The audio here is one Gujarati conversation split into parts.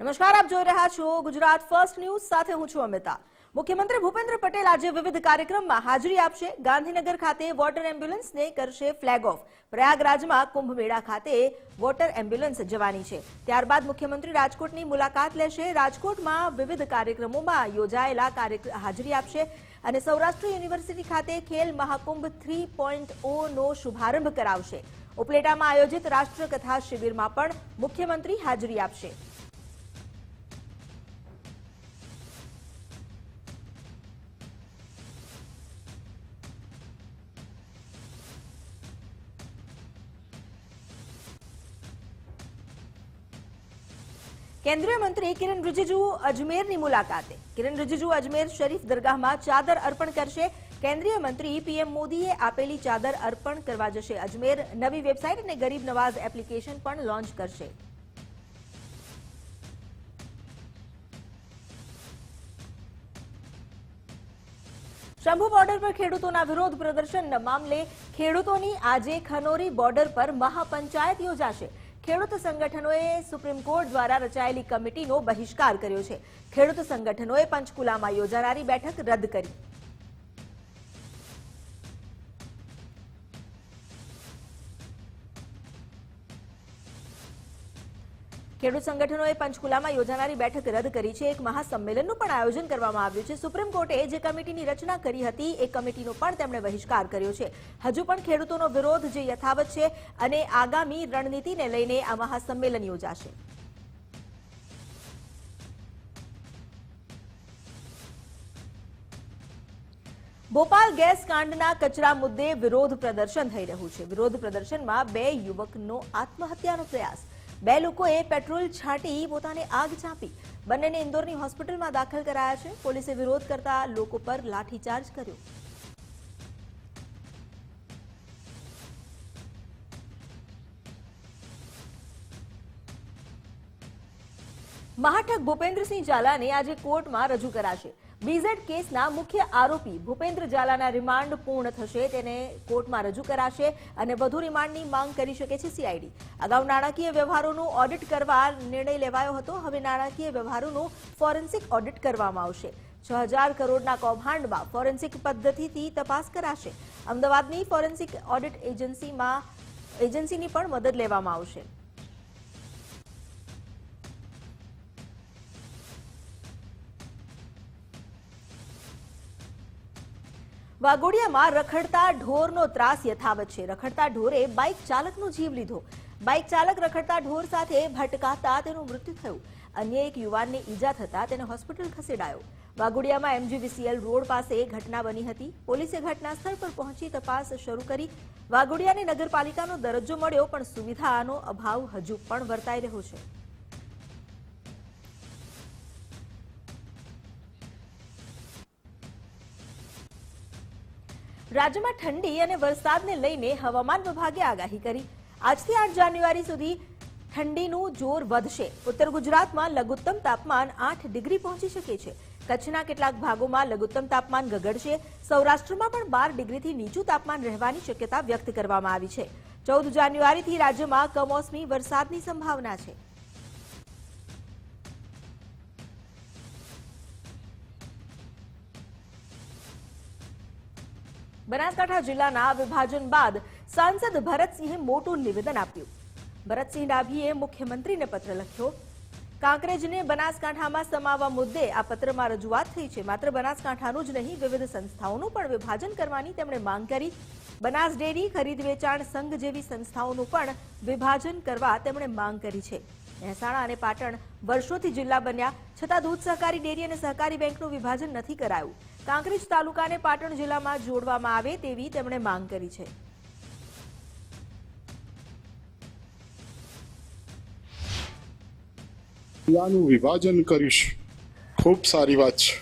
નમસ્કાર, આપ જોઈ રહ્યા છો ગુજરાત ફર્સ્ટ ન્યૂઝ સાથે હું છું અમિતા. મુખ્યમંત્રી ભૂપેન્દ્ર પટેલ આજે વિવિધ કાર્યક્રમમાં હાજરી આપશે. ગાંધીનગર ખાતે વોટર એમ્બ્યુલન્સને કરશે ફ્લેગ ઓફ પ્રયાગરાજમાં કુંભ મેળા ખાતે વોટર એમ્બ્યુલન્સ જવાની છે. ત્યારબાદ મુખ્યમંત્રી રાજકોટની મુલાકાત લેશે. રાજકોટમાં વિવિધ કાર્યક્રમોમાં યોજાયેલા હાજરી આપશે. અને સૌરાષ્ટ્ર યુનિવર્સિટી ખાતે ખેલ મહાકુંભ થ્રી પોઈન્ટ ઓનો શુભારંભ કરાવશે. ઉપલેટામાં આયોજિત રાષ્ટ્રકથા શિબિરમાં પણ મુખ્યમંત્રી હાજરી આપશે. કેન્દ્રીય મંત્રી કિરણ રિજિજુ અજમેરની મુલાકાતે. કિરણ રિજિજુ અજમેર શરીફ દરગાહમાં ચાદર અર્પણ કરશે. કેન્દ્રીય મંત્રી પીએમ મોદીએ આપેલી ચાદર અર્પણ કરવા જશે. અજમેર નવી વેબસાઇટ અને ગરીબ નવાઝ એપ્લિકેશન પણ લોન્ચ કરશે. શંભુ બોર્ડર પર ખેડૂતોના વિરોધ પ્રદર્શન મામલે ખેડૂતોની આજે ખનોરી બોર્ડર પર મહાપંચાયત યોજાશે. ખેડૂત સંગઠનોએ સુપ્રીમ કોર્ટ દ્વારા રચાયેલી કમિટીનો બહિષ્કાર કર્યો છે. ખેડૂત સંગઠનોએ પંચકુલામાં યોજાનારી બેઠક રદ કરી. ખેડૂત સંગઠનોએ પંચકુલામાં યોજાનારી બેઠક રદ કરી છે. એક મહાસંમેલનનું પણ આયોજન કરવામાં આવ્યું છે. સુપ્રીમ કોર્ટે જે કમિટીની રચના કરી હતી, એ કમિટીનો પણ તેમણે બહિષ્કાર કર્યો છે. હજુ પણ ખેડૂતોનો વિરોધ જે યથાવત છે અને આગામી રણનીતિને લઈને આ મહાસંમેલન યોજાશે. ભોપાલ ગેસ કાંડના કચરા મુદ્દે વિરોધ પ્રદર્શન થઈ રહ્યું છે. વિરોધ પ્રદર્શનમાં બે યુવકનો આત્મહત્યાનો પ્રયાસ બે લોકોએ પેટ્રોલ છાંટી પોતાને આગ ચાંપી બંનેને ઇન્દોરની હોસ્પિટલમાં દાખલ કરાયા છે. પોલીસે વિરોધ કરતા લોકો પર લાઠીચાર્જ કર્યો. મહાઠક ભૂપેન્દ્રસિંહ ઝાલાને આજે કોર્ટમાં રજૂ કરાશે. બીઝેડ કેસના મુખ્ય આરોપી ભૂપેન્દ્ર ઝાલાના રિમાન્ડ પૂર્ણ થશે, તેને કોર્ટમાં રજૂ કરાશે અને વધુ રિમાન્ડની માંગ કરી શકે છે સીઆઈડી અગાઉ નાણાકીય વ્યવહારોનું ઓડિટ કરવા નિર્ણય લેવાયો હતો, હવે નાણાકીય વ્યવહારોનું ફોરેન્સિક ઓડિટ કરવામાં આવશે. છ હજાર કરોડના કૌભાંડમાં ફોરેન્સિક પદ્ધતિથી તપાસ કરાશે. અમદાવાદની ફોરેન્સિક ઓડિટ એજન્સીમાં એજન્સીની પણ મદદ લેવામાં આવશે. વાઘોડિયામાં રખડતા ઢોરનો ત્રાસ યથાવત છે. રખડતા ઢોરે બાઇક ચાલકનો જીવ લીધો. બાઇક ચાલક રખડતા ઢોર સાથે ભટકાતા તેનું મૃત્યુ થયું. અન્ય એક યુવાનને ઈજા થતા તેને હોસ્પિટલ ખસેડાયો. વાઘોડિયામાં એમજીવીસીએલ રોડ પાસે ઘટના બની હતી. પોલીસે ઘટના સ્થળ પર પહોંચી તપાસ શરૂ કરી. વાઘોડિયાને નગરપાલિકાનો દરજ્જો મળ્યો, પણ સુવિધાનો અભાવ હજુ પણ વર્તાઈ રહ્યો છે. રાજ્યમાં ઠંડી અને વરસાદને લઈને હવામાન વિભાગે આગાહી કરી. આજથી આઠ જાન્યુઆરી સુધી ઠંડીનું જોર વધશે. ઉત્તર ગુજરાતમાં લઘુત્તમ તાપમાન આઠ ડિગ્રી પહોંચી શકે છે. કચ્છના કેટલાક ભાગોમાં લઘુત્તમ તાપમાન ગગડશે. સૌરાષ્ટ્રમાં પણ બાર ડિગ્રીથી નીચું તાપમાન રહેવાની શક્યતા વ્યક્ત કરવામાં આવી છે. ચૌદ જાન્યુઆરીથી રાજ્યમાં કમોસમી વરસાદની સંભાવના છે. બનાસકાંઠા જિલ્લાના વિભાજન બાદ સાંસદ ભરતસિંહે મોટું નિવેદન આપ્યું. ભરતસિંહ ડાભીએ મુખ્યમંત્રીને પત્ર લખ્યો. કાંકરેજને બનાસકાંઠામાં સમાવવા મુદ્દે આ પત્રમાં રજૂઆત થઈ છે. માત્ર બનાસકાંઠાનું જ નહીં, વિવિધ સંસ્થાઓનું પણ વિભાજન કરવાની તેમણે માંગ કરી. બનાસ ડેરી, ખરીદ વેચાણ સંઘ જેવી સંસ્થાઓનું પણ વિભાજન કરવા તેમણે માંગ કરી છે. મહેસાણા અને પાટણ વર્ષોથી જિલ્લા બન્યા. છતાં દૂધ સહકારી ડેરી અને સહકારી બેંકનું વિભાજન નથી કરાયું. કાંકરેજ તાલુકાને પાટણ જિલ્લામાં જોડવામાં આવે તેવી તેમણે માંગ કરી છે. જિલ્લાનું વિભાજન કરીશ. ખૂબ સારી વાત છે.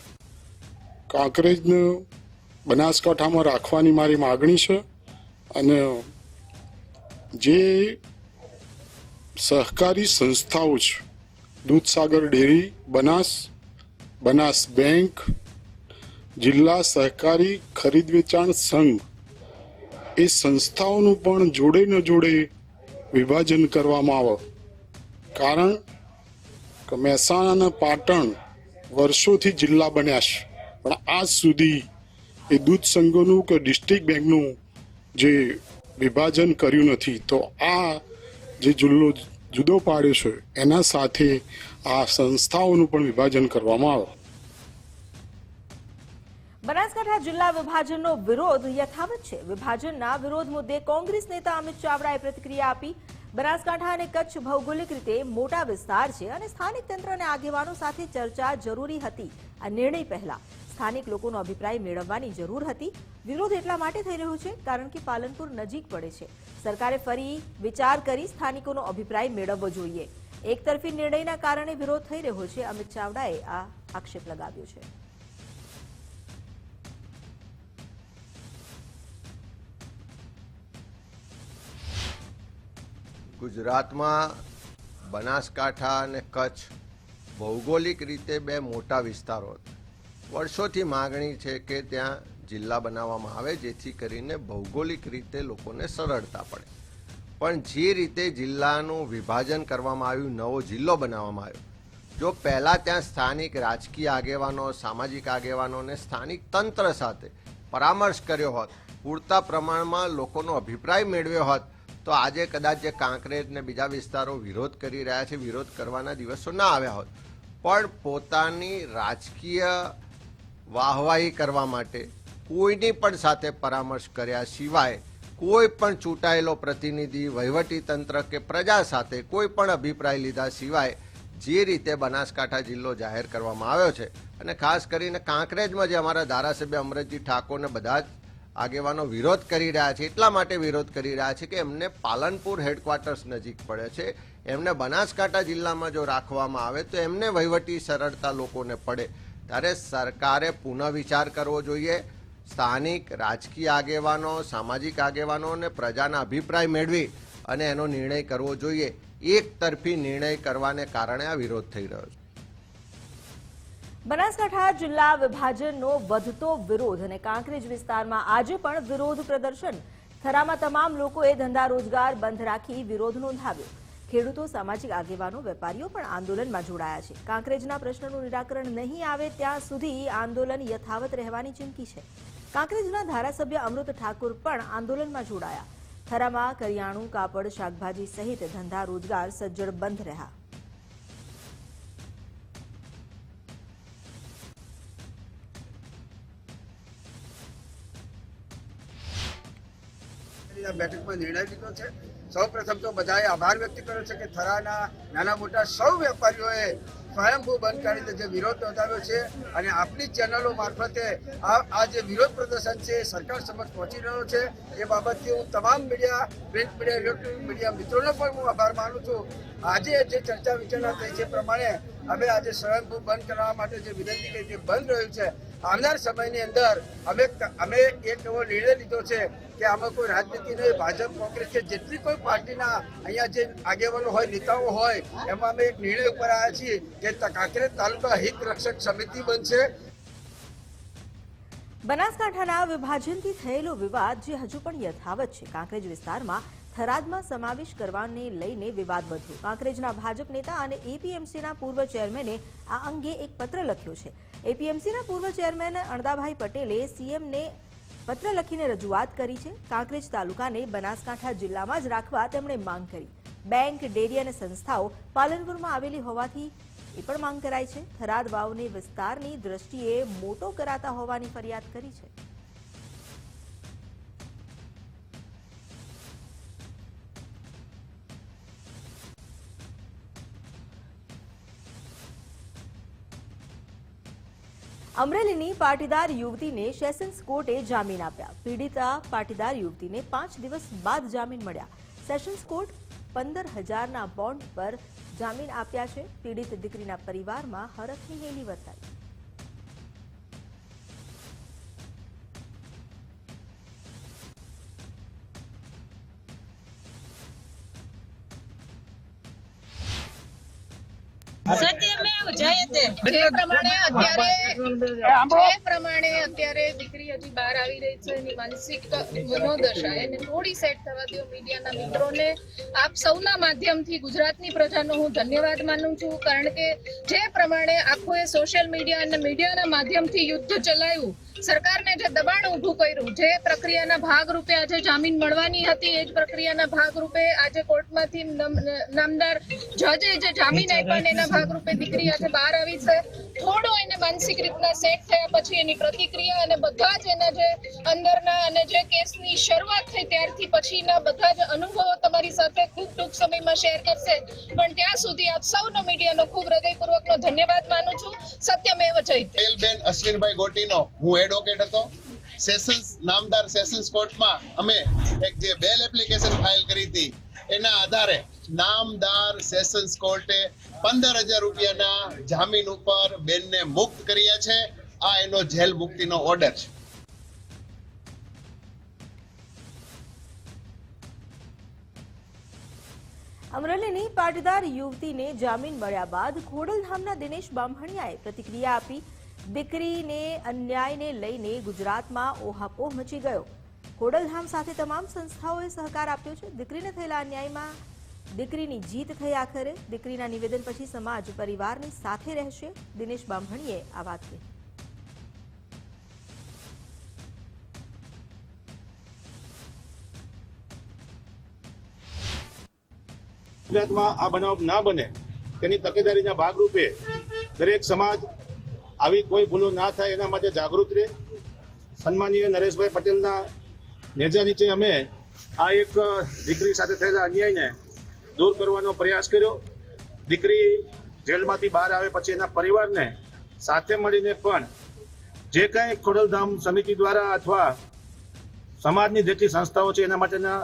કાંકરેજને બનાસકાંઠામાં રાખવાની મારી માગણી છે. અને જે સહકારી સંસ્થાઓ છે. દૂધસાગર ડેરી, બનાસ બનાસ બેંક, જિલ્લા સહકારી ખરીદ વેચાણ સંઘ. એ સંસ્થાઓનું પણ જોડે ન જોડે વિભાજન કરવામાં આવે. કારણ કે મહેસાણાના પાટણ વર્ષોથી જિલ્લા બન્યા છે. પણ આજ સુધી એ દૂધ સંઘોનું કે ડિસ્ટ્રિક્ટ બેંકનું જે વિભાજન કર્યું નથી, તો આ જે જુલ્લો જુદો પાડ્યો છે, એના સાથે આ સંસ્થાઓનું પણ વિભાજન કરવામાં આવે. બનાસકાંઠા જિલ્લા વિભાજનનો વિરોધ યથાવત છે. વિભાજનના વિરોધ મુદ્દે કોંગ્રેસ નેતા અમિત ચાવડાએ પ્રતિક્રિયા આપી. બનાસકાંઠા અને કચ્છ ભૌગોલિક રીતે મોટા વિસ્તાર છે અને સ્થાનિક તંત્ર અને આગેવાનો સાથે ચર્ચા જરૂરી હતી. આ નિર્ણય પહેલા સ્થાનિક લોકોનો અભિપ્રાય મેળવવાની જરૂર હતી. વિરોધ એટલા માટે થઈ રહ્યો છે કારણ કે પાલનપુર નજીક પડે છે. સરકારે ફરી વિચાર કરી સ્થાનિકોનો અભિપ્રાય મેળવવો જોઈએ. એકતરફી નિર્ણયના કારણે વિરોધ થઈ રહ્યો છે. અમિત ચાવડાએ આ આક્ષેપ લગાવ્યો છે. ગુજરાતમાં બનાસકાંઠા અને કચ્છ ભૌગોલિક રીતે બે મોટા વિસ્તારો હતા. વર્ષોથી માગણી છે કે ત્યાં જિલ્લા બનાવવામાં આવે, જેથી કરીને ભૌગોલિક રીતે લોકોને સરળતા પડે. પણ જે રીતે જિલ્લાનું વિભાજન કરવામાં આવ્યું, નવો જિલ્લો બનાવવામાં આવ્યો, જો પહેલાં ત્યાં સ્થાનિક રાજકીય આગેવાનો, સામાજિક આગેવાનોને સ્થાનિક તંત્ર સાથે પરામર્શ કર્યો હોત, પૂરતા પ્રમાણમાં લોકોનો અભિપ્રાય મેળવ્યો હોત, તો આજે કદાચ જે કાંકરેજ ને બીજા વિસ્તારો વિરોધ કરી રહ્યા છે, વિરોધ કરવાના દિવસો ના આવ્યા હોત. પણ પોતાની રાજકીય વાહવાહી કરવા માટે કોઈની પણ સાથે પરામર્શ કર્યા સિવાય કોઈ પણ ચૂંટાયેલો પ્રતિનિધિ, વહીવટી તંત્ર કે પ્રજા સાથે કોઈ પણ અભિપ્રાય લીધા સિવાય જે રીતે બનાસકાંઠા જિલ્લો જાહેર કરવામાં આવ્યો છે અને ખાસ કરીને કાંકરેજમાં જે અમારા ધારાસભ્ય અમરતજી ઠાકોરને બધા જ આગેવાનો વિરોધ કરી રહ્યા છે, એટલા માટે વિરોધ કરી રહ્યા છે કે એમને પાલનપુર હેડક્વાર્ટર્સ નજીક પડે છે. એમને બનાસકાંઠા જિલ્લામાં જો રાખવામાં આવે તો એમને વહીવટી સરળતા લોકોને પડે. ત્યારે સરકારે પુનઃ વિચાર કરવો જોઈએ. સ્થાનિક, રાજકીય આગેવાનો, સામાજિક આગેવાનો અને પ્રજાના અભિપ્રાય મેળવી અને એનો નિર્ણય કરવો જોઈએ. એક તરફી નિર્ણય કરવાને કારણે આ વિરોધ થઈ રહ્યો છે. બનાસકાંઠા જિલ્લા વિભાજનનો વધતો વિરોધ અને કાંકરેજ વિસ્તારમાં આજે પણ વિરોધ પ્રદર્શન. થરામાં તમામ લોકોએ ધંધા રોજગાર બંધ રાખી વિરોધ નોંધાવ્યો. ખેડૂતો, સામાજિક આગેવાનો, વેપારીઓ પણ આંદોલનમાં જોડાયા છે. કાંકરેજના પ્રશ્નનું નિરાકરણ નહીં આવે ત્યાં સુધી આંદોલન યથાવત રહેવાની ચીમકી છે. કાંકરેજના ધારાસભ્ય અમૃત ઠાકુર પણ આંદોલનમાં જોડાયા. થરામાં કરિયાણું, કાપડ, શાકભાજી સહિત ધંધા, રોજગાર સજ્જડ બંધ રહ્યા. બેઠકમાં નિર્ણય લીધો છે. સૌ પ્રથમ તો બધાએ આભાર વ્યક્ત કર્યો છે કે થરાના નાના મોટા સૌ વેપારીઓએ સ્વયંભૂ બંધ કરી જે વિરોધ નોંધાવ્યો છે અને આપણી ચેનલો મારફતે આ જે વિરોધ પ્રદર્શન છે સરકાર સમક્ષ પહોંચી રહ્યો છે. એ બાબતથી હું તમામ media, print media, electronic media મિત્રોનો પણ હું આભાર માનું છું. આજે જે ચર્ચા વિચારણા થઈ છે પ્રમાણે અમે આજે સ્વયંભૂ બંધ કરવા માટે જે વિનંતી કરી તે બંધ રહ્યું છે આવનાર સમયની અંદર અમે અમે એક એવો નિર્ણય લીધો છે કે આમાં કોઈ રાજનીતિ નહીં, ભાજપ, કોંગ્રેસ કે જેટલી કોઈ પાર્ટીના અહીંયા જે આગેવાનો હોય, નેતાઓ હોય, એમાં અમે એક નિર્ણય ઉપર આવ્યા છીએ કે કાંકરેજ તાલુકા હિત રક્ષક સમિતિ બનશે. બનાસકાંઠાના વિભાજનથી થયેલો વિવાદ જે હજુ પણ યથાવત છે. કાંકરેજ વિસ્તારમાં થરાદમાં સમાવેશ કરવાને લઈને વિવાદ વધ્યો. કાંકરેજના ભાજપ નેતા અને એપીએમસીના પૂર્વ ચેરમેને આ અંગે એક પત્ર લખ્યો છે. એપીએમસીના પૂર્વ ચેરમેન અણદાભાઈ પટેલે સીએમને પત્ર લખીને રજૂઆત કરી છે. કાંકરેજ તાલુકાને બનાસકાંઠા જિલ્લામાં જ રાખવા તેમણે માંગ કરી. બેંક, ડેરી અને સંસ્થાઓ પાલનપુરમાં આવેલી હોવાથી એ પણ માંગ કરાઈ છે. થરાદ વાવને વિસ્તારની દ્રષ્ટિએ મોટો કરાતા હોવાની ફરિયાદ કરી છે. અમરેલીની પાટીદાર યુવતીને સેશન્સ કોર્ટે જામીન આપ્યા. પીડિતા પાટીદાર યુવતીને પાંચ દિવસ બાદ જામીન મળ્યા. સેશન્સ કોર્ટ પંદર હજારના બોન્ડ પર જામીન આપ્યા છે. પીડિત દીકરીના પરિવારમાં હરખની હેલી વર્તાઈ. સર જે પ્રમાણે અત્યારે જે પ્રમાણે અત્યારે દીકરી હજી બહાર આવી રહી છે એની માનસિક મનોદશા. એને થોડી સેટ થવા દો મીડિયાના મિત્રોને. આપ સૌના માધ્યમથી ગુજરાતની પ્રજાનો હું ધન્યવાદ માનું છું. કારણ કે જે પ્રમાણે આખું એ સોશિયલ મીડિયા અને મીડિયાના માધ્યમથી યુદ્ધ ચલાવ્યું સરકારને જે દબાણ ઊભું કર્યું જે પ્રક્રિયાના ભાગરૂપે આજે જામીન મળવાની હતી એ જ પ્રક્રિયાના ભાગરૂપે આજે કોર્ટમાંથી નમ- નામદાર જજે જે જામીન આપ્યા એના ભાગરૂપે દીકરી આજે બહાર આવી છે. થોડો એને માનસિક રીતના સેટ થયા પછી એની પ્રતિક્રિયા અને બધા જ એના જે અંદરના અને જે કેસની શરૂઆત થઈ ત્યારથી પછીના બધા જ અનુભવો તમારી સાથે ખૂબ ટૂંક સમયમાં શેર કરશે. પણ ત્યાં સુધી આપ સૌનો મીડિયાનો ખૂબ હૃદયપૂર્વકનો ધન્યવાદ માનું છું. સત્યમેવ જયતે બેન અશ્વિનભાઈ ગોટીનો હું એડવોકેટ હતો. સેશન્સ નામદાર સેશન્સ કોર્ટમાં અમે એક જે બેલ એપ્લિકેશન ફાઇલ કરી હતી એના આધારે નામદાર સેશન્સ કોર્ટે પંદર હજાર રૂપિયાના જામીન ઉપર બેનને મુક્ત કર્યા છે. આ એનો જેલ મુક્તિનો ઓર્ડર છે. અમરેલીની પાટીદાર યુવતીને જામીન મળ્યા બાદ ખોડલધામના દિનેશ બામણિયાએ પ્રતિક્રિયા આપી. દીકરીને અન્યાયને લઈને ગુજરાતમાં ઓહાપોહ મચી ગયો. ખોડલધામ સાથે તમામ સંસ્થાઓએ સહકાર આપ્યો છે. દીકરીને થયેલા અન્યાયમાં દીકરીની જીત થઈ આખરે. દીકરીના નિવેદન પછી સમાજ, પરિવારની સાથે રહેશે. દિનેશ બામણીએ આ વાત કહી. ગુજરાતમાં આ બનાવ ના બને તેની તકેદારીના ભાગરૂપે દરેક સમાજ આવી કોઈ ભૂલો ના થાય એના માટે જાગૃત રહે. સન્માનીય નરેશભાઈ પટેલના નેજા નીચે અમે આ એક દીકરી સાથે થયેલા અન્યાયને દૂર કરવાનો પ્રયાસ કર્યો. દીકરી જેલમાંથી બહાર આવે પછી એના પરિવારને સાથે મળીને પણ જે કાંઈ ખોડલધામ સમિતિ દ્વારા અથવા સમાજની જેટલી સંસ્થાઓ છે એના માટેના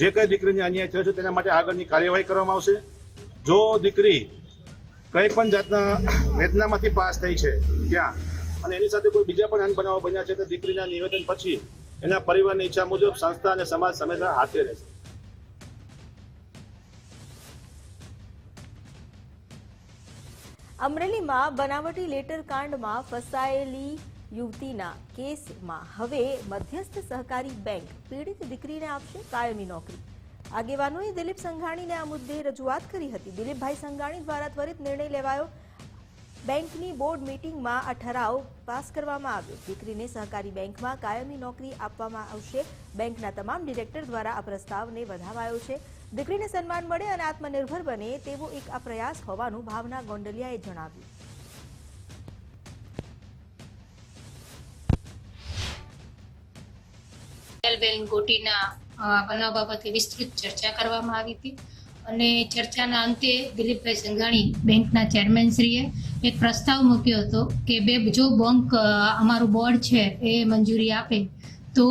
જે કંઈ દીકરીને અન્યાય થયો છે તેના માટે આગળની કાર્યવાહી કરવામાં આવશે. જો દીકરી કંઈ પણ જાતના વેદનામાંથી પાસ થઈ છે ત્યાં અને એની સાથે કોઈ બીજા પણ બનાવો બન્યા છે તો દીકરીના નિવેદન પછી એના પરિવારની ઈચ્છા મુજબ સંસ્થા અને સમાજ હંમેશા હાથે રહેશે. અમરેલીમાં બનાવટી લેટર કાંડમાં ફસાયેલી યુવતીના કેસમાં હવે મધ્યસ્થ સહકારી બેંક પીડિત દીકરીને આપશે કાયમી નોકરી. આગેવાનોએ દિલીપ સંઘાણીને આ મુદ્દે રજૂઆત કરી હતી. દિલીપભાઈ સંઘાણી દ્વારા ત્વરિત નિર્ણય લેવાયો. બેંકની બોર્ડ મીટિંગમાં આ ઠરાવ પાસ કરવામાં આવ્યો. દીકરીને સહકારી બેંકમાં કાયમી નોકરી આપવામાં આવશે. બેંકના તમામ ડિરેક્ટર દ્વારા આ પ્રસ્તાવને વધાવાયો છે. દીકરીને સન્માન મળે અને આત્મનિર્ભર બને તેવો એક આ પ્રયાસ હોવાનું ભાવના ગોંડલિયાએ જણાવ્યું. ગોટીના બનાવ બાબતે વિસ્તૃત ચર્ચા કરવામાં આવી હતી. અને ચર્ચાના અંતે દિલીપભાઈ સંઘાણી બેંકના ચેરમેનશ્રીએ એક પ્રસ્તાવ મૂક્યો હતો કે બે, જો બંક અમારું બોર્ડ છે એ મંજૂરી આપે, તો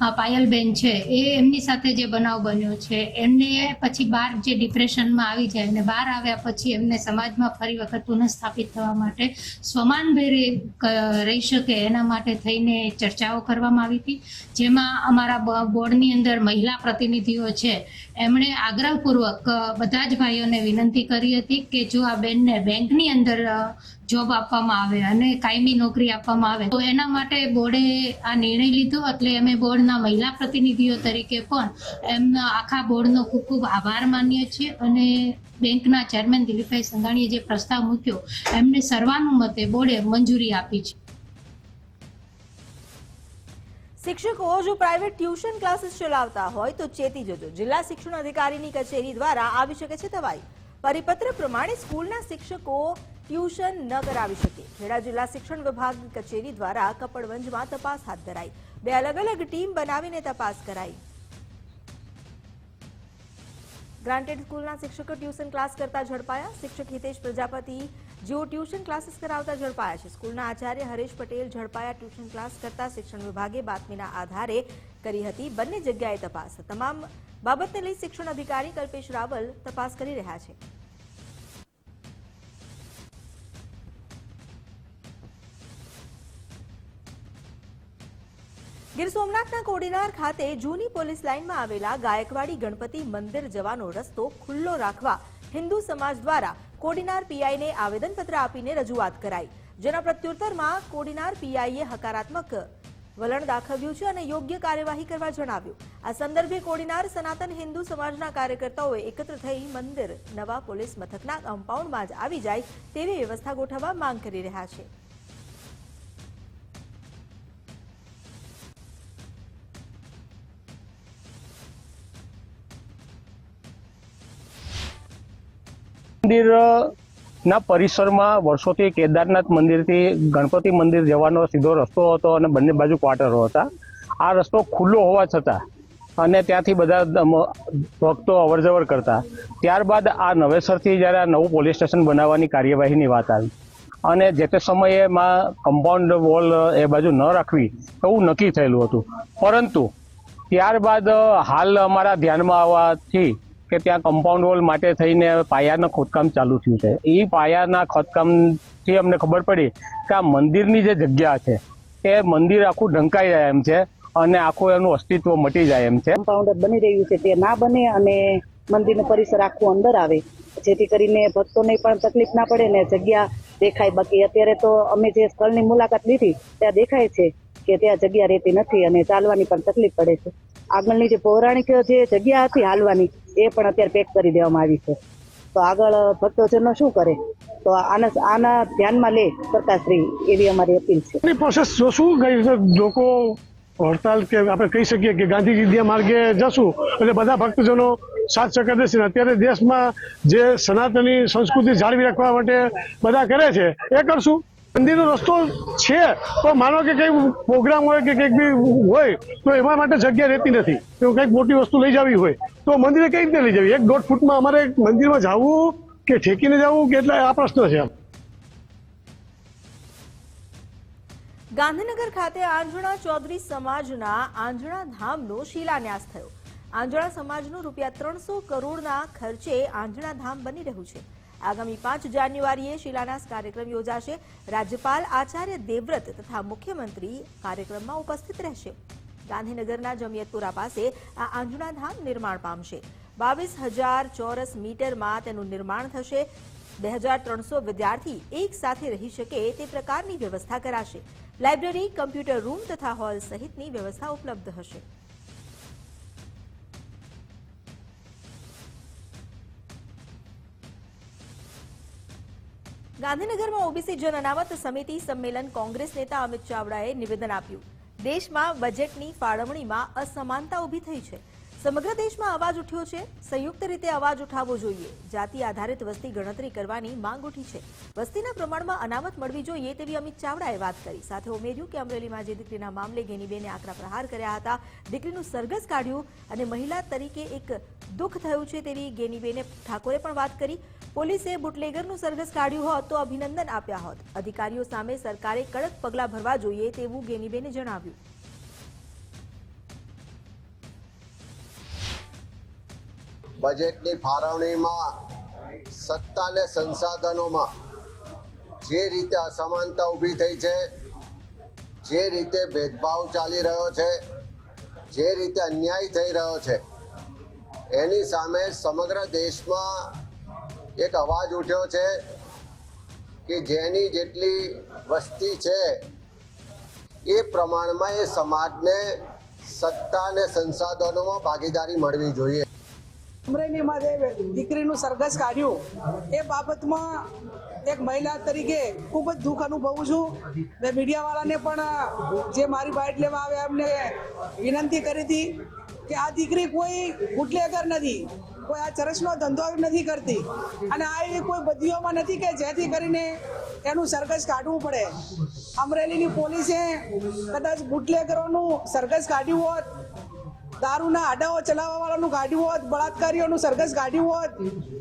પાયલબેન છે, એ એમની સાથે જે બનાવ બન્યો છે, એમને પછી બહાર જે ડિપ્રેશનમાં આવી જાય અને બહાર આવ્યા પછી એમને સમાજમાં ફરી વખત પુનઃસ્થાપિત થવા માટે સ્વમાનભેરે ભેરે રહી શકે એના માટે થઈને ચર્ચાઓ કરવામાં આવી હતી. જેમાં અમારા બોર્ડની અંદર મહિલા પ્રતિનિધિઓ છે, એમણે આગ્રહપૂર્વક બધા જ ભાઈઓને વિનંતી કરી હતી કે જો આ બેનને બેંકની અંદર જોબ આપવામાં આવે અને કાયમી નોકરી આપવામાં આવે. તો એના માટે બોર્ડે આ નિર્ણય લીધો એટલે અમે બોર્ડના મહિલા પ્રતિનિધિઓ તરીકે પણ એમના આખા બોર્ડનો ખૂબ ખૂબ આભાર માનીએ છીએ અને બેંકના ચેરમેન દિલીપભાઈ સંઘાણીએ જે પ્રસ્તાવ મૂક્યો એમને સર્વાનુમતે બોર્ડે મંજૂરી આપી છે. શિક્ષકો જો પ્રાઇવેટ ટ્યુશન ક્લાસીસ ચલાવતા હોય તો ચેતી જજો. જિલ્લા શિક્ષણ અધિકારીની કચેરી દ્વારા આવી શકે છે દવાઈ પરિપત્ર પ્રમાણે સ્કૂલના શિક્ષકો ટ્યુશન ન કરાવી શકે. ખેડા જિલ્લા શિક્ષણ વિભાગ કચેરી દ્વારા કપડવંજમાં તપાસ હાથ ધરાઈ. બે અલગ અલગ ટીમ બનાવીને તપાસ કરાઈ. ગ્રાન્ટેડ સ્કૂલના શિક્ષકો ટ્યુશન ક્લાસ કરતા ઝડપાયા. શિક્ષક હિતેશ પ્રજાપતિ, જેઓ ટ્યુશન ક્લાસીસ કરાવતા ઝડપાયા છે. સ્કૂલના આચાર્ય હરેશ પટેલ ઝડપાયા ટ્યુશન ક્લાસ કરતા શિક્ષણ વિભાગે બાતમીના આધારે કરી હતી બંને જગ્યાએ તપાસ. તમામ બાબતને લઈ શિક્ષણ અધિકારી કલ્પેશ રાવલ તપાસ કરી રહ્યા છે. ગીર સોમનાથના કોડીનાર ખાતે જૂની પોલીસ લાઇનમાં આવેલા ગાયકવાડી ગણપતિ મંદિર જવાનો રસ્તો ખુલ્લો રાખવા હિન્દુ સમાજ દ્વારા કોડીનાર પીઆઈને આવેદનપત્ર આપીને રજૂઆત કરાઈ. જેના પ્રત્યુત્તરમાં કોડીનાર પીઆઈએ હકારાત્મક વલણ દાખવ્યું છે અને યોગ્ય કાર્યવાહી કરવા જણાવ્યું. આ સંદર્ભે કોડીનાર સનાતન હિન્દુ સમાજના કાર્યકર્તાઓએ એકત્ર થઈ મંદિર નવા પોલીસ મથકના કમ્પાઉન્ડમાં જ આવી જાય તેવી વ્યવસ્થા ગોઠવવા માંગ કરી રહ્યા છે. મંદિર ના પરિસરમાં વર્ષોથી કેદારનાથ મંદિરથી ગણપતિ મંદિર જવાનો સીધો રસ્તો હતો અને બંને બાજુ ક્વાર્ટરો હતા. આ રસ્તો ખુલ્લો હોવા છતાં અને ત્યાંથી બધા ભક્તો અવરજવર કરતા. ત્યારબાદ આ નવેસરથી જ્યારે આ નવું પોલીસ સ્ટેશન બનાવવાની કાર્યવાહીની વાત આવી અને જે તે સમયે એમાં કમ્પાઉન્ડ વોલ એ બાજુ ન રાખવી એવું નક્કી થયેલું હતું. પરંતુ ત્યારબાદ હાલ અમારા ધ્યાનમાં આવવાથી કે ત્યાં કમ્પાઉન્ડ વોલ માટે થઈને પાયાનું ખોદકામ ચાલુ થયું છે. એ પાયાના ખોદકામથી અમને ખબર પડી કે આ મંદિરની જે જગ્યા છે, એ મંદિર આખું ઢંકાઈ જાય એમ છે અને આખું એનું અસ્તિત્વ મટી જાય એમ છે. કમ્પાઉન્ડ બની રહ્યું છે, તે ના બને અને મંદિરનું પરિસર આખું અંદર આવે. જેથી કરીને ભક્તોને પણ તકલીફ ના પડે ને જગ્યા દેખાય. બાકી અત્યારે તો અમે જે સ્થળની મુલાકાત લીધી, ત્યાં દેખાય છે કે ત્યાં જગ્યા રહેતી નથી અને ચાલવાની પણ તકલીફ પડે છે. આગળની જે પૌરાણિક જે જગ્યા હતી હાલવાની, એ પણ અત્યારે પેક કરી દેવામાં આવી છે. તો આગળ ભક્તજનો શું કરે? તો આના આના ધ્યાનમાં લે કરતાશ્રી, એવી અમારી અપીલ છે. પ્રોસેસ શું લોકો હડતાલ કે આપણે કહી શકીએ કે ગાંધીજી માર્ગે જશું? એટલે બધા ભક્તજનો સાથ સહકાર દેશે અત્યારે દેશમાં જે સનાતની સંસ્કૃતિ જાળવી રાખવા માટે બધા કરે છે, એ કરશું? મંદિરનો રસ્તો છે, તો માનો કે કઈ પ્રોગ્રામ હોય કે કંઈક બી હોય, તો એમાં માટે જગ્યા રહેતી નથી. તો કંઈક મોટી વસ્તુ લઈ જવી હોય, તો મંદિરે કઈ રીતે લઈ જવી? એક દોઢ ફૂટમાં અમારે મંદિરમાં જવું કે ઠેકીને જવું કે એટલે આ પ્રશ્ન છે આમ ગાંધીનગર ખાતે આંજણા ચૌધરી સમાજના આંજણા ધામનો શિલાન્યાસ થયો. આંજણા સમાજનું રૂપિયા ત્રણસો કરોડના ખર્ચે આંજણા ધામ બની રહ્યું છે. આગામી પાંચ જાન્યુઆરીએ શિલાન્યાસ કાર્યક્રમ યોજાશે. રાજ્યપાલ આચાર્ય દેવવ્રત તથા મુખ્યમંત્રી કાર્યક્રમમાં ઉપસ્થિત રહેશે. ગાંધીનગરના જમિયતપુરા પાસે આ આંજણા ધામ નિર્માણ પામશે. બાવીસ હજાર ચોરસ મીટરમાં તેનું નિર્માણ થશે. બે હજાર ત્રણસો વિદ્યાર્થી એક સાથે રહી શકે તે પ્રકારની વ્યવસ્થા કરાશે. લાઇબ્રેરી, કમ્પ્યુટર રૂમ તથા હોલ સહિતની વ્યવસ્થા ઉપલબ્ધ હશે. ગાંધીનગરમાં ઓબીસી જન અનામત સમિતિ સંમેલન કોંગ્રેસ નેતા અમિત ચાવડાએ નિવેદન આપ્યું. દેશમાં બજેટની ફાળવણીમાં અસમાનતા ઊભી થઈ છે. સમગ્ર દેશમાં અવાજ ઉઠ્યો છે. સંયુક્ત રીતે અવાજ ઉઠાવવો જોઈએ. જાતિ આધારિત વસ્તી ગણતરી કરવાની માંગ ઉઠી છે. વસ્તીના પ્રમાણમાં અનામત મળવી જોઈએ તેવી અમિત ચાવડાએ વાત કરી. સાથે ઉમેર્યું કે અમરેલીમાં જે દીકરીના મામલે ગેનીબેને આકરા પ્રહાર કર્યા હતા. દીકરીનું સરઘસ કાઢ્યું અને મહિલા તરીકે એક દુઃખ થયું છે તેવી ગેનીબેને ઠાકોરે પણ વાત કરી. પોલીસે બુટલેગરનું સરઘસ કાઢ્યું હોત તો અભિનંદન આપ્યા હોત. અધિકારીઓ સામે સરકારે કડક પગલાં ભરવા જોઈએ તેવું ગેનીબેને જણાવ્યું. બજેટની ફાળવણીમાં સત્તા અને સંસાધનોમાં જે રીતે અસમાનતા ઊભી થઈ છે, જે રીતે ભેદભાવ ચાલી રહ્યો છે, જે રીતે અન્યાય થઈ રહ્યો છે, એની સામે સમગ્ર દેશમાં એક અવાજ ઉઠ્યો છે કે જેની જેટલી વસ્તી છે, એ પ્રમાણમાં એ સમાજને સત્તા અને સંસાધનોમાં ભાગીદારી મળવી જોઈએ. અમરેલીમાં જે દીકરીનું સરઘસ કાઢ્યું. એ બાબતમાં એક મહિલા તરીકે ખૂબ જ દુઃખ અનુભવું છું. ને મીડિયાવાળાને પણ જે મારી બાઇટ લેવા આવ્યા એમને વિનંતી કરી હતી કે આ દીકરી કોઈ બુટલેગર નથી, કોઈ આ ચરસનો ધંધો નથી કરતી. અને આ એવી કોઈ બદીઓમાં નથી કે જેથી કરીને એનું સરઘસ કાઢવું પડે. અમરેલીની પોલીસે કદાચ બુટલેગરોનું સરઘસ કાઢ્યું હોત દારૂના આડાઓ ચલાવવા વાળાનું કાઢ્યું હોત, બળાત્કારીઓનું સરઘસ કાઢ્યું હોત,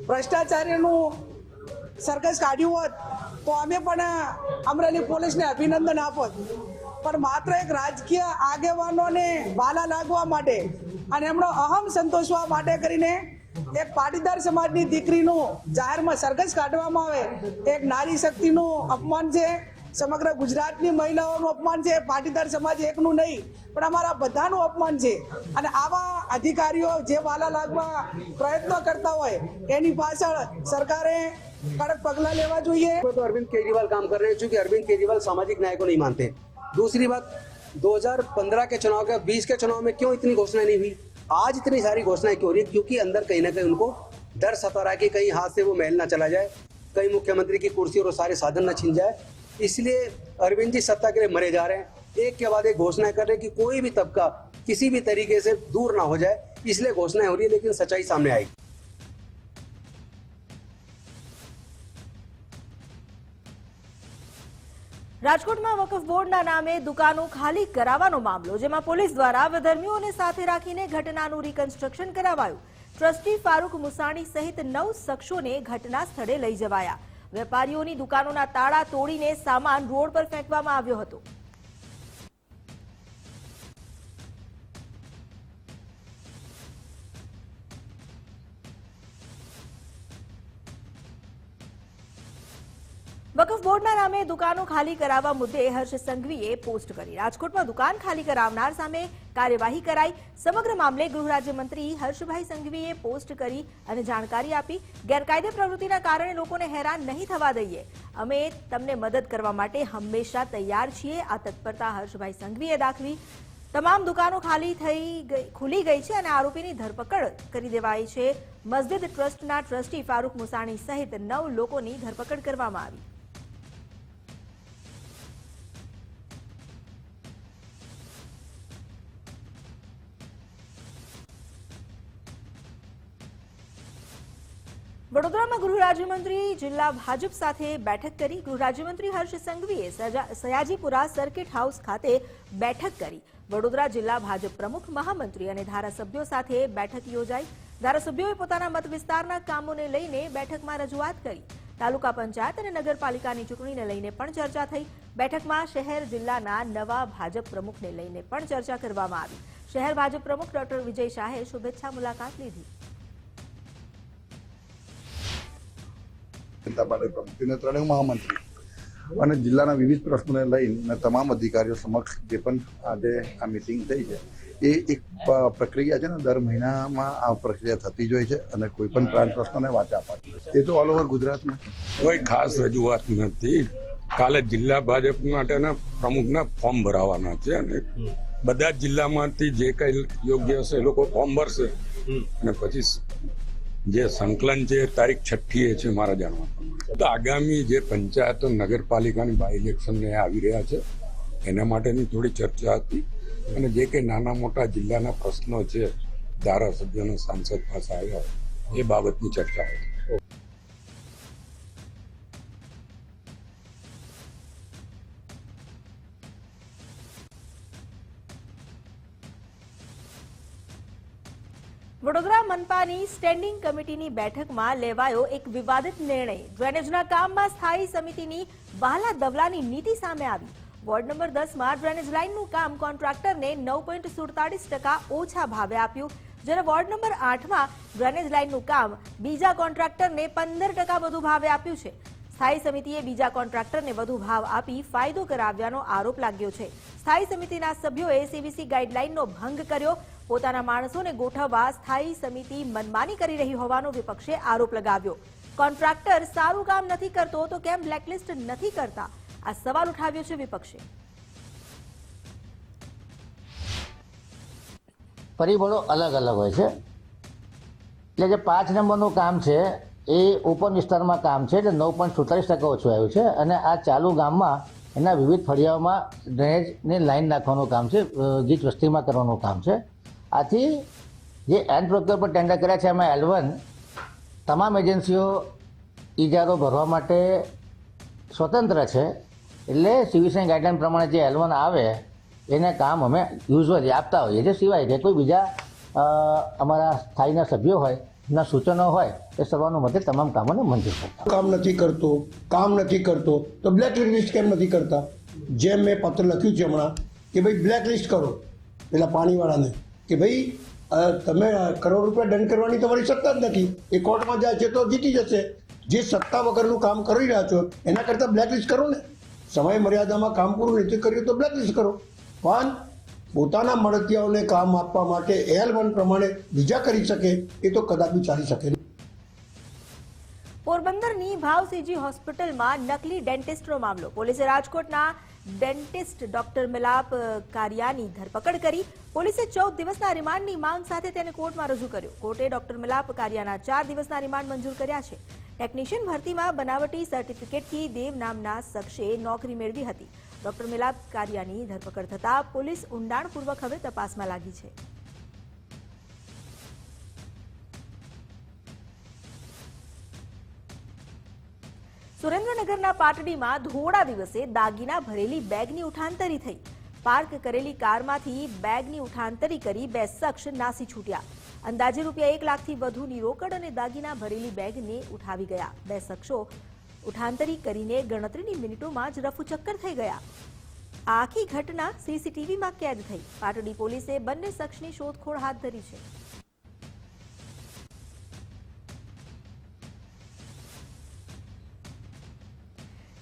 ભ્રષ્ટાચારીઓનું સરઘસ કાઢ્યું હોત, તો અમે પણ અમરેલી પોલીસને અભિનંદન આપત. પણ માત્ર એક રાજકીય આગેવાનોને ભાલા લાગવા માટે અને એમનો અહમ સંતોષવા માટે કરીને એક પાટીદાર સમાજની દીકરીનું જાહેરમાં સરઘસ કાઢવામાં આવે એક નારી શક્તિનું અપમાન છે. સમગ્ર ગુજરાતની મહિલાઓનું અપમાન છે પાટીદાર સમાજ એકનું નહીં પણ અમારા બધાનું અપમાન છે અને આવા અધિકારીઓ જે વાલા લાગવા પ્રયત્નો કરતા હોય એની પાછળ સરકારે કડક પગલાં લેવા જોઈએ तो अरविंद केजरीवाल काम कर रहे हैं क्योंकि अरविंद केजरीवाल सामाजिक न्याय को नहीं मानते दूसरी बात 2015 के चुनाव के 20 के चुनाव में क्यों इतनी घोषणाएं नहीं हुई आज इतनी सारी घोषणाएं क्यों हो रही क्योंकि अंदर कहीं ना कहीं उनको डर सता रहा है कि कहीं हाथ से वो महल ना चला जाए कहीं मुख्यमंत्री की कुर्सी और वो सारे साधन ना छिन जाए इसलिए अरविंद जी सत्ता के लिए मरे जा रहे हैं एक के बाद एक घोषणाएं कर रहे हैं कि कोई भी तबका किसी भी तरीके से दूर ना हो जाए इसलिए घोषणाएं हो रही है लेकिन सच्चाई सामने आएगी રાજકોટમાં વકફ બોર્ડના નામે દુકાનો ખાલી કરાવવાનો મામલો જેમાં પોલીસ દ્વારા અવધર્મીઓને સાથે રાખીને ઘટનાનું રિકન્સ્ટ્રક્શન કરાવાયું ટ્રસ્ટી ફારૂક મુસાણી સહિત નવ શખ્સોને ઘટના સ્થળે લઈ જવાયા વેપારીઓની દુકાનોના તાળા તોડીને સામાન રોડ પર ફેંકવામાં આવ્યો હતો. વકફ બોર્ડના નામે દુકાનો ખાલી કરાવવા મુદ્દે હર્ષ સંઘવીએ પોસ્ટ કરી. રાજકોટમાં દુકાન ખાલી કરાવનાર સામે કાર્યવાહી કરાઈ. સમગ્ર મામલે ગૃહ રાજ્યમંત્રી હર્ષભાઈ સંઘવીએ પોસ્ટ કરી અને જાણકારી આપી. ગેરકાયદે પ્રવૃત્તિના કારણે લોકોને હેરાન નહીં થવા દઈએ. અમે તમને મદદ કરવા માટે હંમેશા તૈયાર છીએ. આ તત્પરતા હર્ષભાઈ સંઘવીએ દાખવી. તમામ દુકાનો ખાલી થઈ ખુલી ગઈ છે અને આરોપીની ધરપકડ કરી દેવાઈ છે. મસ્જિદ ટ્રસ્ટના ટ્રસ્ટી ફારૂક મુસાણી સહિત નવ લોકોની ધરપકડ કરવામાં આવી. વડોદરામાં ગૃહ રાજ્યમંત્રી જિલ્લા ભાજપ સાથે બેઠક કરી ગૃહ રાજ્યમંત્રી હર્ષ સંઘવીએ સયાજીપુરા સર્કિટ હાઉસ ખાતે બેઠક કરી. વડોદરા જિલ્લા ભાજપ પ્રમુખ, મહામંત્રી અને ધારાસભ્યો સાથે બેઠક યોજાઈ. ધારાસભ્યોએ પોતાના મત વિસ્તારના કામોને લઈને બેઠકમાં રજૂઆત કરી. તાલુકા પંચાયત અને નગરપાલિકાની ચૂંટણીને લઈને પણ ચર્ચા થઈ. બેઠકમાં શહેર જિલ્લાના નવા ભાજપ પ્રમુખને લઈને પણ ચર્ચા કરવામાં આવી. શહેર ભાજપ પ્રમુખ ડોક્ટર વિજય શાહે શુભેચ્છા મુલાકાત લીધી. જનતા પાર્ટી પ્રમુખને ત્રણેય મહામંત્રી અને જિલ્લાના વિવિધ પ્રશ્નોને લઈને તમામ અધિકારીઓ સમક્ષ જે પણ આજે આ મિટિંગ થઈ છે એ એક પ્રક્રિયા છે ને દર મહિનામાં આ પ્રક્રિયા થતી જ હોય છે અને કોઈ પણ પ્રાંત પ્રશ્નોને વાંચા આપવાની એ તો ઓલ ઓવર ગુજરાતમાં. કોઈ ખાસ રજૂઆત નથી. કાલે જિલ્લા ભાજપ માટેના પ્રમુખના ફોર્મ ભરાવાના છે અને બધા જ જિલ્લામાંથી જે કઈ યોગ્ય હશે એ લોકો ફોર્મ ભરશે. અને પછી જે સંકલન છે તારીખ છઠ્ઠી એ છે મારા જાણવા પ્રમાણે. આગામી જે પંચાયતો નગરપાલિકાની બાય ઇલેક્શન આવી રહ્યા છે, એના માટેની થોડી ચર્ચા હતી. અને જે કંઈ નાના મોટા જિલ્લાના પ્રશ્નો છે ધારાસભ્યોનો સાંસદ પાસે આવ્યા એ બાબતની ચર્ચા હતી. વડોદરા મનપાની સ્ટેન્ડિંગ કમિટીની બેઠકમાં લેવાયો એક વિવાદિત નિર્ણય. ડ્રેનેજના કામમાં સ્થાયી સમિતિની વહાલા દવલાની નીતિ સામે આવી. વોર્ડ નંબર દસમાં ડ્રેનેજ લાઇનનું કામ કોન્ટ્રાક્ટરને નવ પોઈન્ટ સુડતાલીસ ટકા ઓછા ભાવે આપ્યું. જ્યારે વોર્ડ નંબર આઠમાં ડ્રેનેજ લાઇનનું કામ બીજા કોન્ટ્રાક્ટરને પંદર ટકા વધુ ભાવે આપ્યું છે. સ્થાયી સમિતિએ બીજા કોન્ટ્રાક્ટરને વધુ ભાવ આપી ફાયદો કરાવ્યાનો આરોપ લાગ્યો છે. સ્થાયી સમિતિના સભ્યોએ સીવીસી ગાઈડલાઇનનો ભંગ કર્યો. પોતાના માણસોને ગોઠવવા સ્થાયી સમિતિ મનમાની કરી રહી હોવાનો વિપક્ષે આરોપ લગાવ્યો. કોન્ટ્રાક્ટર સારું કામ નથી કરતો તો કેમ બ્લેકલિસ્ટ નથી કરતા? આ સવાલ ઉઠાવ્યો છે વિપક્ષે. પરિબળો અલગ અલગ હોય છે. એટલે જે પાંચ નંબરનું કામ છે, એ ઓપન વિસ્તારમાં કામ છે, એટલે નવ પોઈન્ટ સુડતાલીસ ટકા ઓછું આવ્યું છે. અને આ ચાલુ ગામમાં એના વિવિધ ફળિયાઓમાં ડ્રેનેજની લાઈન નાખવાનું કામ છે ગીચ વસ્તીમાં કરવાનું કામ છે. આથી જે એન્ડ પ્રોક્યોર પર ટેન્ડર કર્યા છે, એમાં એલવન તમામ એજન્સીઓ ઇજારો ભરવા માટે સ્વતંત્ર છે. એટલે સીવીસીની ગાઈડલાઇન પ્રમાણે જે એલવન આવે, એને કામ અમે યુઝવલી આપતા હોઈએ છીએ. સિવાય કે કોઈ બીજા અમારા સ્થાયીના સભ્યો હોય ના સૂચનો હોય, એ સર્વાનુમતે તમામ કામોને મંજૂર કરતા. કામ નથી કરતો, કામ નથી કરતો, તો બ્લેક લિસ્ટ કેમ નથી કરતા? જેમ મેં પત્ર લખ્યું છે હમણાં, કે ભાઈ બ્લેક લિસ્ટ કરો, પેલા પાણીવાળાને. કે ભાઈ તમે કરોડ રૂપિયા દંડ કરવાની તમારી સત્તા જ નથી. એ કોર્ટમાં જાય છે તો જીતી જશે. જે સત્તા વગરનું કામ કરી રહ્યા છો, એના કરતાં બ્લેક લિસ્ટ કરો ને. સમય મર્યાદામાં કામ પૂરું નથી કર્યું તો બ્લેક લિસ્ટ કરો. પણ પોતાના મળતિયાઓને કામ આપવા માટે એલ વન પ્રમાણે બીજા કરી શકે, એ તો કદાપી ચાલી શકે પોરબંદરની ભાવસીજી હોસ્પિટલમાં નકલી ડેન્ટિસ્ટનો મામલો. પોલીસે રાજકોટના ડેન્ટિસ્ટ ડોક્ટર મિલાપ કારિયાની ધરપકડ કરી. પોલીસે ચૌદ દિવસના રિમાન્ડની માંગ સાથે તેને કોર્ટમાં રજૂ કર્યો. કોર્ટે ડોક્ટર મિલાપ, કારિયાના ચાર દિવસના રિમાન્ડ મંજૂર કર્યા છે. ટેકનિશિયન ભરતીમાં બનાવટી સર્ટિફિકેટથી દેવ નામના શખ્સે નોકરી મેળવી હતી. ડોક્ટર મિલાપ, કારિયાની ધરપકડ થતાં પોલીસ ઊંડાણપૂર્વક હવે તપાસમાં લાગી છે. સુરેન્દ્રનગરના પાટડીમાં ધોળા દિવસે દાગીના ભરેલી બેગની ઉઠાંતરી થઈ. પાર્ક કરેલી કારમાંથી બેગની ઉઠાંતરી કરી બે શખ્સ નાસી છૂટ્યા. અંદાજે રૂપિયા એક લાખથી વધુની રોકડ અને દાગીના ભરેલી બેગને ઉઠાવી ગયા. બે શખ્સો ઉઠાંતરી કરીને ગણતરીની મિનિટોમાં જ રફુચક્કર થઈ ગયા. આખી ઘટના સીસીટીવીમાં કેદ થઈ. પાટડી પોલીસે બંને શખ્સની શોધખોળ હાથ ધરી છે.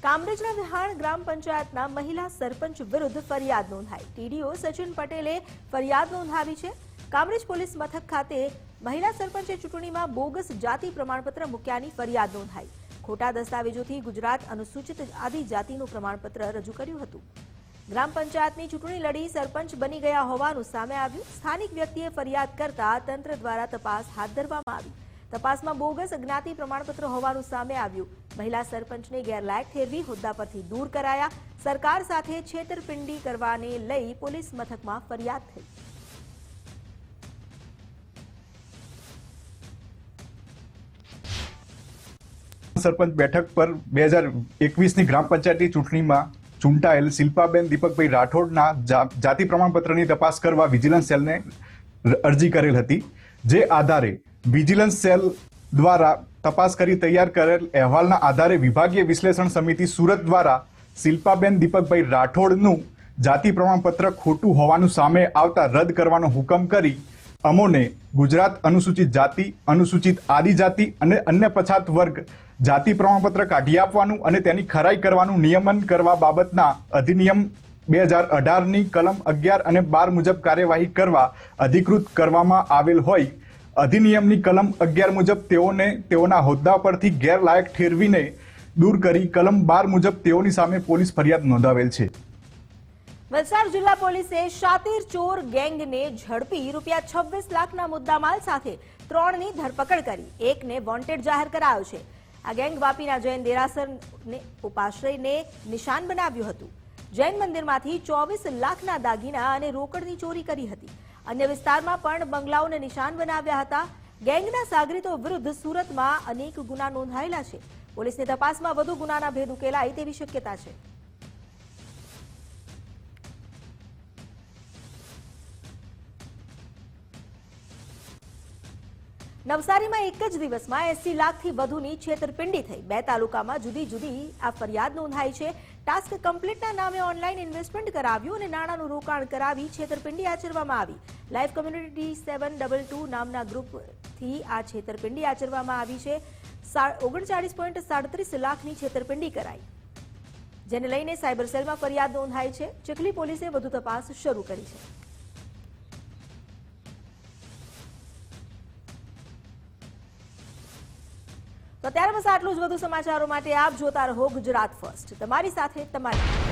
કામરેજના વિહાણ ગ્રામ પંચાયતના મહિલા સરપંચ વિરુદ્ધ ફરિયાદ નોંધાઈ. ટીડીઓ સચિન પટેલે ફરિયાદ નોંધાવી છે. કામરેજ પોલીસ મથક ખાતે મહિલા સરપંચે ચૂંટણીમાં બોગસ જાતિ પ્રમાણપત્ર મૂક્યાની ફરિયાદ નોંધાઈ. ખોટા દસ્તાવેજોથી ગુજરાત અનુસૂચિત આદિજાતિનું પ્રમાણપત્ર રજૂ કર્યું હતું. ગ્રામ પંચાયતની ચૂંટણી લડી સરપંચ બની ગયા હોવાનું સામે આવ્યું. સ્થાનિક વ્યક્તિએ ફરિયાદ કરતા તંત્ર દ્વારા તપાસ હાથ ધરવામાં આવી. તપાસમાં બોગસ જ્ઞાતિ પ્રમાણપત્ર હોવાનું સામે આવ્યું. મહિલા સરપંચને ગેરલાયક ઠેરવી હોદ્દા પરથી દૂર કરાયા. સરકાર સાથે છેતરપિંડી કરવાને લઈ પોલીસ મથકમાં ફરિયાદ થઈ. સરપંચ બેઠક પર બે હજાર એકવીસની ગ્રામ પંચાયતની ચૂંટણીમાં ચૂંટાયેલ શિલ્પાબેન દીપકભાઈ રાઠોડના જાતિ પ્રમાણપત્રની તપાસ કરવા વિજિલન્સ સેલને અરજી કરેલ હતી. જે આધારે વિજિલન્સ સેલ દ્વારા તપાસ કરી તૈયાર કરેલ અહેવાલના આધારે વિભાગીય વિશ્લેષણ સમિતિ સુરત દ્વારા શિલ્પાબેન દીપકભાઈ રાઠોડનું જાતિ પ્રમાણપત્ર ખોટું હોવાનું સામે આવતા રદ કરવાનો હુકમ કરી અમોને ગુજરાત અનુસૂચિત જાતિ, અનુસૂચિત આદિજાતિ અને અન્ય પછાત વર્ગ જાતિ પ્રમાણપત્ર કાઢી આપવાનું અને તેની ખરાઈ કરવાનું નિયમન કરવા બાબતના અધિનિયમ બે હજાર અઢારની કલમ અગિયાર અને બાર મુજબ કાર્યવાહી કરવા અધિકૃત કરવામાં આવેલ હોય અધિનિયમની કલમ અગિયાર મુજબ તેઓને તેઓના હોદ્દા પરથી ગેરલાયક ઠેરવીને દૂર કરી કલમ બાર મુજબ તેઓની સામે પોલીસ ફરિયાદ નોંધાવેલ છે. વલસાડ જિલ્લા પોલીસે શાતીર ચોર ગેંગને ઝડપી રૂપિયા છવ્વીસ લાખના મુદ્દામાલ સાથે ત્રણની ધરપકડ કરી. એકને વોન્ટેડ જાહેર કરાયો છે. આ ગેંગ વાપીના જૈન દેરાસરને ઉપાશ્રયને નિશાન બનાવ્યું હતું. જૈન મંદિરમાંથી ચોવીસ લાખના દાગીના અને રોકડની ચોરી કરી હતી. અન્ય વિસ્તારમાં પણ બંગલાઓને નિશાન બનાવ્યા હતા. ગેંગના સાગરીતો વિરુદ્ધ સુરતમાં અનેક ગુના નોંધાયેલા છે. પોલીસની તપાસમાં વધુ ગુનાના ભેદ ઉકેલાય તેવી શક્યતા છે. નવસારીમાં એક જ દિવસમાં એસી લાખથી વધુની છેતરપિંડી થઈ. બે તાલુકામાં જુદી જુદી આ ફરિયાદ નોંધાઈ છે. ટાસ્ક કમ્પ્લીટના નામે ઓનલાઈન ઇન્વેસ્ટમેન્ટ કરાવ્યું અને નાણાંનું રોકાણ કરાવી છેતરપિંડી આચરવામાં આવી. Life community seven double two નામના ગ્રુપથી આ છેતરપિંડી આચરવામાં આવી છે. ઓગણચાળીસ પોઈન્ટ સાડત્રીસ લાખની છેતરપિંડી કરાઈ. જેને લઈને સાયબર સેલમાં ફરિયાદ નોંધાઈ છે. ચકલી પોલીસે વધુ તપાસ શરૂ કરી છે. તો અત્યારે બસ આટલું જ વધુ સમાચારો માટે આપ જોતા રહો ગુજરાત ફર્સ્ટ. તમારી સાથે તમારી